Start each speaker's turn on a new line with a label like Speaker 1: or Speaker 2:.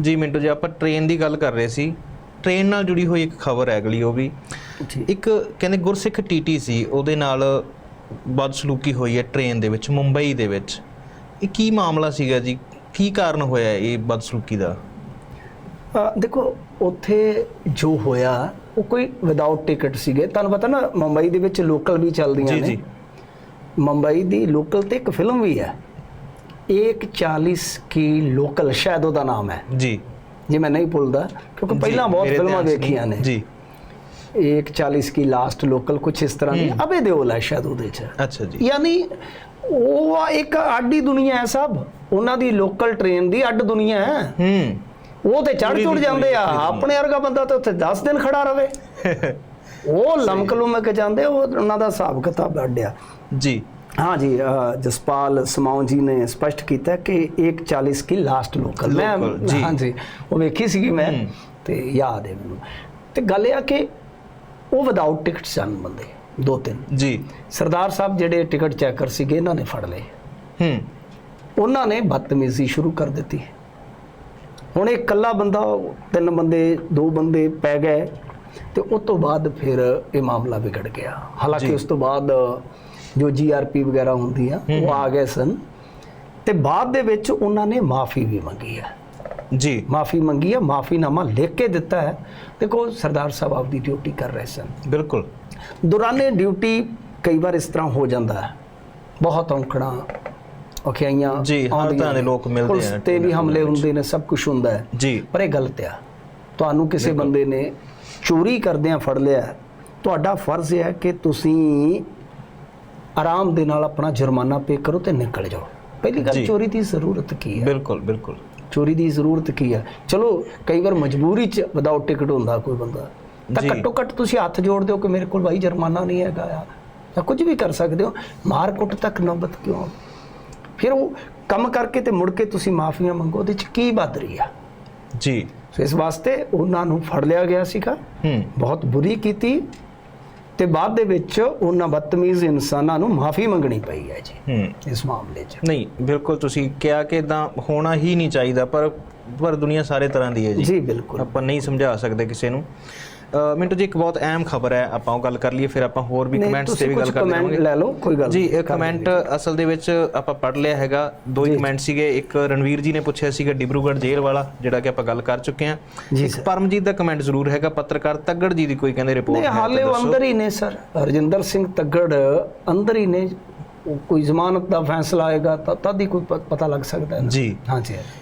Speaker 1: ਜੀ ਮਿੰਟੂ ਜੀ ਆਪਾਂ ਟ੍ਰੇਨ ਦੀ ਗੱਲ ਕਰ ਰਹੇ ਸੀ। ਟ੍ਰੇਨ ਨਾਲ ਜੁੜੀ ਹੋਈ ਇੱਕ ਖਬਰ ਹੈ ਅਗਲੀ ਉਹ ਵੀ।
Speaker 2: ਜੀ।
Speaker 1: ਇੱਕ ਕਹਿੰਦੇ ਗੁਰਸਿੱਖ ਟੀਟੀ ਸੀ ਉਹਦੇ ਨਾਲ ਬਦਸਲੂਕੀ ਹੋਈ ਹੈ ਟ੍ਰੇਨ ਦੇ ਵਿੱਚ ਮੁੰਬਈ ਦੇ ਵਿੱਚ। ਇਹ ਕੀ ਮਾਮਲਾ ਸੀਗਾ ਜੀ? ਕੀ ਕਾਰਨ ਹੋਇਆ ਇਹ ਬਦਸਲੂਕੀ ਦਾ?
Speaker 2: ਦੇਖੋ ਉੱਥੇ ਜੋ ਹੋਇਆ ਉਹ ਕੋਈ ਵਿਦਆਊਟ ਟਿਕਟ ਸੀਗੇ। ਤੁਹਾਨੂੰ ਪਤਾ ਨਾ ਮੁੰਬਈ ਦੇ ਵਿੱਚ ਲੋਕਲ ਵੀ ਚੱਲਦੀਆਂ
Speaker 1: ਜੀ
Speaker 2: ਨੇ।
Speaker 1: ਜੀ।
Speaker 2: ਮੁੰਬਈ ਦੀ ਲੋਕਲ ਤੇ ਇੱਕ ਫਿਲਮ ਵੀ ਹੈ। 140 ਕੀ ਲੋਕਲ ਸ਼ਾਇਦ ਉਹਦਾ ਨਾਮ ਹੈ।
Speaker 1: ਜੀ।
Speaker 2: ਜੇ ਮੈਂ ਨਹੀਂ ਭੁੱਲਦਾ ਕਿਉਂਕਿ ਪਹਿਲਾਂ ਬਹੁਤ ਫਿਲਮਾਂ। ਦੇਖੀਆਂ ਨੇ।
Speaker 1: ਜੀ।
Speaker 2: 140 ਕੀ ਲਾਸਟ ਲੋਕਲ ਕੁਝ ਇਸ ਤਰ੍ਹਾਂ ਦੀ। ਅਬੇ ਦਿਓਲ ਹੈ ਸ਼ਾਇਦ ਉਹਦੇ ਚ।
Speaker 1: ਅੱਛਾ ਜੀ।
Speaker 2: ਯਾਨੀ ਉਹ ਇੱਕ ਆਡੀ ਦੁਨੀਆ ਹੈ ਸਭ। ਉਹਨਾਂ ਦੀ ਲੋਕਲ ਟ੍ਰੇਨ ਦੀ ਅੱਡ ਦੁਨੀਆ ਹੈ।
Speaker 1: ਹੂੰ।
Speaker 2: ਉਹ ਤੇ ਚੜ ਚੁੜ ਜਾਂਦੇ ਆ। ਆਪਣੇ ਵਰਗਾ ਬੰਦਾ ਤਾਂ ਉੱਥੇ 10 ਦਿਨ ਖੜਾ ਰਵੇ। ਉਹ ਲਮਕ ਲੁਮਕ ਜਾਂਦੇ ਉਹ ਉਹਨਾਂ ਦਾ ਹਿਸਾਬ ਕਿਤਾਬ ਅੱਡਿਆ
Speaker 1: ਜੀ।
Speaker 2: ਜੀ ਅ, ਜਸਪਾਲ ਸਮਾਉ ਜੀ ਨੇ ਸਪਸ਼ਟ ਕੀਤਾ ਕਿ 140 ਕੀ ਲਾਸਟ ਲੋਕਲ ਮੈਂ। ਹਾਂ ਜੀ ਉਹ ਵੇਖੀ ਸੀਗੀ ਮੈਂ। ਤੇ ਯਾਦ ਹੈ ਮੈਨੂੰ। ਤੇ ਗੱਲ ਇਹ ਆ ਕਿ ਉਹ ਵਿਦਆਊਟ ਟਿਕਟ ਸਨ ਬੰਦੇ ਦੋ ਤਿੰਨ।
Speaker 1: ਜੀ।
Speaker 2: ਸਰਦਾਰ ਸਾਹਿਬ ਜਿਹੜੇ ਟਿਕਟ ਚੈਕਰ ਸੀਗੇ ਇਹਨਾਂ ਨੇ ਫੜ ਲਏ।
Speaker 1: ਹੂੰ।
Speaker 2: ਉਹਨਾਂ ਨੇ ਬਦਤਮੀਜ਼ੀ ਸ਼ੁਰੂ ਕਰ ਦਿੱਤੀ। ਹੁਣ ਇਹ ਇਕੱਲਾ ਬੰਦਾ ਤਿੰਨ ਬੰਦੇ ਦੋ ਬੰਦੇ ਪੈ ਗਏ ਤੇ ਉਸ ਤੋਂ ਬਾਅਦ ਫਿਰ ਇਹ ਮਾਮਲਾ ਵਿਗੜ ਗਿਆ। ਹਾਲਾਂਕਿ। ਉਸ ਤੋਂ ਬਾਅਦ ਜੋ ਜੀਆਰਪੀ ਵਗੈਰਾ ਹੁੰਦੀ ਆ ਉਹ ਆ ਗਏ ਸਨ। ਤੇ ਬਾਅਦ ਦੇ ਵਿੱਚ ਉਹਨਾਂ ਨੇ ਮਾਫੀ ਵੀ ਮੰਗੀ ਹੈ
Speaker 1: ਜੀ।
Speaker 2: ਮਾਫੀ ਮੰਗੀ ਹੈ ਮਾਫੀਨਾਮਾ ਲਿਖ ਕੇ ਦਿੱਤਾ ਹੈ। ਦੇਖੋ ਸਰਦਾਰ ਸਾਹਿਬ ਆਪਦੀ ਡਿਊਟੀ ਕਰ ਰਹੇ ਸਨ।
Speaker 1: ਬਿਲਕੁਲ।
Speaker 2: ਦੌਰਾਨੇ ਡਿਊਟੀ ਕਈ ਵਾਰ ਇਸ ਤਰ੍ਹਾਂ ਹੋ ਜਾਂਦਾ ਹੈ। ਬਹੁਤ ਔਂਕੜਾਂ ਔਖਿਆਈਆਂ
Speaker 1: ਜੀ, ਹਰ ਤਰ੍ਹਾਂ ਦੇ। ਲੋਕ ਮਿਲਦੇ ਆ
Speaker 2: ਤੇ ਵੀ ਹਮਲੇ। ਹੁੰਦੇ ਨੇ ਸਭ ਕੁਝ ਹੁੰਦਾ ਹੈ।
Speaker 1: ਜੀ।
Speaker 2: ਪਰ ਇਹ ਗਲਤ ਆ। ਤੁਹਾਨੂੰ ਕਿਸੇ ਬੰਦੇ ਨੇ ਚੋਰੀ ਕਰਦਿਆਂ ਫੜ ਲਿਆ ਤੁਹਾਡਾ ਫਰਜ਼ ਹੈ ਕਿ ਤੁਸੀਂ ਆਰਾਮ ਦੇ ਨਾਲ ਆਪਣਾ ਜੁਰਮਾਨਾ ਪੇ ਕਰੋ ਤੇ ਨਿਕਲ ਜਾਓ। ਪਹਿਲੀ ਗੱਲ। ਚੋਰੀ ਦੀ ਜ਼ਰੂਰਤ ਕੀ ਹੈ?
Speaker 1: ਬਿਲਕੁਲ ਬਿਲਕੁਲ।
Speaker 2: ਚੋਰੀ ਦੀ ਜ਼ਰੂਰਤ ਕੀ ਹੈ? ਚਲੋ ਕਈ ਵਾਰ ਮਜਬੂਰੀ ਚ ਵਿਦਆਊਟ ਟਿਕਟ ਹੁੰਦਾ ਕੋਈ ਬੰਦਾ। ਤਾਂ। ਘੱਟੋ ਘੱਟ ਤੁਸੀਂ ਹੱਥ ਜੋੜ ਦਿਓ ਕਿ ਮੇਰੇ ਕੋਲ ਭਾਈ ਜੁਰਮਾਨਾ ਨਹੀਂ ਹੈਗਾ ਆ। ਜਾਂ ਕੁਝ ਵੀ ਕਰ ਸਕਦੇ ਹੋ। ਮਾਰ ਕੁੱਟ ਤੱਕ ਨੌਬਤ ਕਿਉਂ? ਫਿਰ ਉਹ ਕੰਮ ਕਰਕੇ ਤੇ ਮੁੜ ਕੇ ਤੁਸੀਂ ਮਾਫੀਆਂ ਮੰਗੋ ਉਹਦੇ ਚ ਕੀ ਬਹਾਦਰੀ ਆ?
Speaker 1: ਜੀ।
Speaker 2: ਸੋ ਇਸ ਵਾਸਤੇ ਉਹਨਾਂ ਨੂੰ ਫੜ ਲਿਆ ਗਿਆ ਸੀਗਾ।
Speaker 1: ਹੂੰ।
Speaker 2: ਬਹੁਤ ਬੁਰੀ ਕੀਤੀ। ਤੇ ਬਾਅਦ ਦੇ ਵਿੱਚ ਉਹਨਾਂ ਬਦਤਮੀਜ਼ ਇਨਸਾਨਾਂ ਨੂੰ ਮਾਫੀ ਮੰਗਣੀ ਪਈ ਹੈ ਜੀ
Speaker 1: ਹੂੰ।
Speaker 2: ਇਸ ਮਾਮਲੇ 'ਚ।
Speaker 1: ਨਹੀਂ ਬਿਲਕੁਲ ਤੁਸੀਂ ਕਿਹਾ ਕਿ ਇਦਾਂ ਹੋਣਾ ਹੀ ਨਹੀਂ ਚਾਹੀਦਾ ਪਰ ਪਰ ਦੁਨੀਆ ਸਾਰੇ ਤਰ੍ਹਾਂ ਦੀ ਹੈ ਜੀ।
Speaker 2: ਜੀ ਬਿਲਕੁਲ।
Speaker 1: ਆਪਾਂ ਨਹੀਂ ਸਮਝਾ ਸਕਦੇ ਕਿਸੇ ਨੂੰ। ਮਿੰਟੂ ਜੀ ਇੱਕ ਬਹੁਤ ਅਹਿਮ ਖਬਰ ਹੈ ਆਪਾਂ ਉਹ ਗੱਲ ਕਰ ਲਈਏ ਫਿਰ ਆਪਾਂ ਹੋਰ ਵੀ ਕਮੈਂਟਸ ਤੇ ਵੀ ਗੱਲ ਕਰਦੇ ਰਹਾਂਗੇ
Speaker 2: ਲੈ ਲਓ ਕੋਈ ਗੱਲ
Speaker 1: ਜੀ ਇਹ ਕਮੈਂਟ ਅਸਲ ਦੇ ਵਿੱਚ ਆਪਾਂ ਪੜ੍ਹ ਲਿਆ ਹੈਗਾ ਦੋ ਹੀ ਕਮੈਂਟ ਸੀਗੇ ਇੱਕ ਰਣਵੀਰ ਜੀ ਨੇ ਪੁੱਛਿਆ ਸੀਗਾ ਡਿਬਰੂਗੜ੍ਹ ਜੇਲ੍ਹ ਵਾਲਾ ਜਿਹੜਾ ਕਿ ਆਪਾਂ ਗੱਲ ਕਰ ਚੁੱਕੇ ਹਾਂ।
Speaker 2: ਜੀ
Speaker 1: ਇੱਕ ਪਰਮਜੀਤ ਦਾ ਕਮੈਂਟ ਜ਼ਰੂਰ ਹੈਗਾ ਪੱਤਰਕਾਰ ਤੱਗੜ ਜੀ ਦੀ ਕੋਈ ਕਹਿੰਦੇ ਰਿਪੋਰਟ
Speaker 2: ਨਹੀਂ ਹਾਲੇ ਉਹ ਅੰਦਰ ਹੀ ਨੇ ਸਰ ਰਜਿੰਦਰ ਸਿੰਘ ਤੱਗੜ ਅੰਦਰ ਹੀ ਨੇ ਕੋਈ ਜ਼ਮਾਨਤ ਦਾ ਫੈਸਲਾ ਆਏਗਾ ਤਾਂ ਤਦ ਹੀ ਕੋਈ ਪਤਾ ਲੱਗ ਸਕਦਾ ਹੈ।
Speaker 1: ਜੀ।
Speaker 2: ਹਾਂਜੀ।